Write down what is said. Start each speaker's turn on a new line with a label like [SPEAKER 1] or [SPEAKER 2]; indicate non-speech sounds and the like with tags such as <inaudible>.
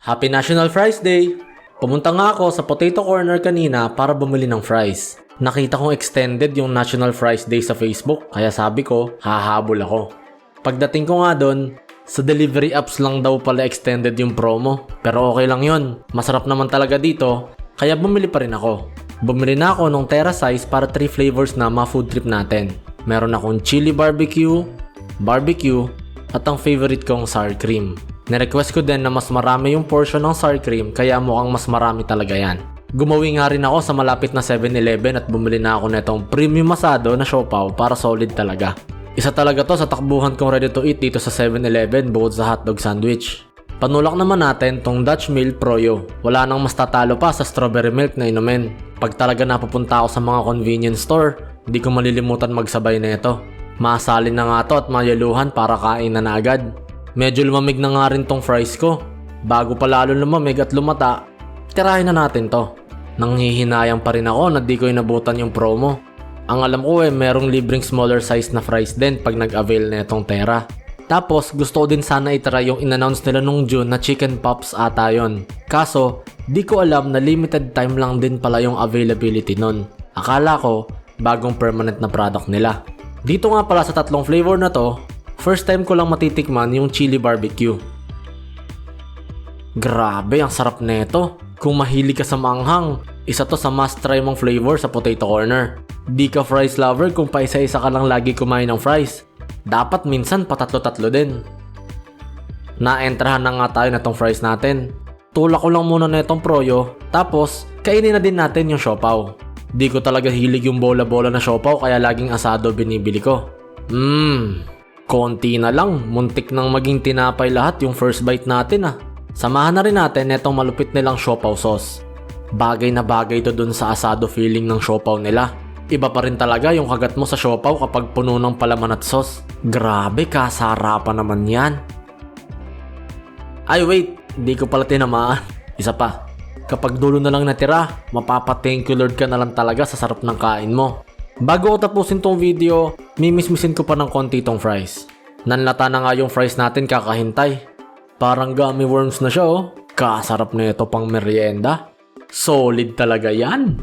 [SPEAKER 1] Happy National Fries Day! Pumunta nga ako sa Potato Corner kanina para bumili ng fries. Nakita kong extended yung National Fries Day sa Facebook, kaya sabi ko, hahabol ako. Pagdating ko nga doon, sa delivery apps lang daw pala extended yung promo. Pero okay lang yon. Masarap naman talaga dito, kaya bumili pa rin ako. Bumili na ako nung Terra size para 3 flavors na ma food trip natin. Meron akong chili barbecue, barbecue, at ang favorite kong sour cream. Nirequest ko din na mas marami yung portion ng sour cream kaya mukhang mas marami talaga yan. Gumawi nga rin ako sa malapit na 7-Eleven at bumili na ako netong premium masado na siopaw para solid talaga. Isa talaga to sa takbuhan kong ready to eat dito sa 7-Eleven bukod sa hotdog sandwich. Panulak naman natin tong Dutch Mill Proyo. Wala nang mas tatalo pa sa strawberry milk na inumin. Pag talaga napupunta ako sa mga convenience store, hindi ko malilimutan magsabay na ito. Masalin na nga to at mayaluhan para kain na na agad. Medyo lumamig na nga rin tong fries ko. Bago pa lalo lumamig at lumata, tirahin na natin to. Nanghihinayang pa rin ako na di ko inabutan yung promo. Ang alam ko eh, merong libreng smaller size na fries din pag nag-avail na itong Terra. Tapos, gusto ko din sana itry yung in-announce nila nung June na chicken pops ata yon. Kaso, di ko alam na limited time lang din pala yung availability nun. Akala ko, bagong permanent na product nila. Dito nga pala sa tatlong flavor na to, first time ko lang matitikman yung chili barbecue. Grabe, ang sarap nito. Kung mahilig ka sa manghang, isa to sa must try mong flavor sa potato corner. Di ka fries lover kung paisa-isa ka lang lagi kumain ng fries. Dapat minsan patatlo-tatlo din. Naentrahan na nga tayo na tong fries natin. Tulak ko lang muna na itong proyo, tapos kainin na din natin yung siopaw. Di ko talaga hilig yung bola-bola na siopaw kaya laging asado binibili ko. Mmm, konti na lang, muntik nang maging tinapay lahat yung first bite natin ah. Samahan na rin natin netong malupit nilang siopaw sauce. Bagay na bagay to dun sa asado feeling ng siopaw nila. Iba pa rin talaga yung kagat mo sa siopaw kapag puno ng palaman at sauce. Grabe, kasarapan naman yan. Ay wait, hindi ko pala tinamaan. <laughs> Isa pa. Kapag dulo na lang natira, mapapa-thank you Lord ka na lang talaga sa sarap ng kain mo. Bago ko tapusin tong video, mimismisin ko pa ng konti tong fries. Nanlata na nga yung fries natin kakahintay. Parang gummy worms na siya oh. Kasarap na ito pang merienda. Solid talaga yan.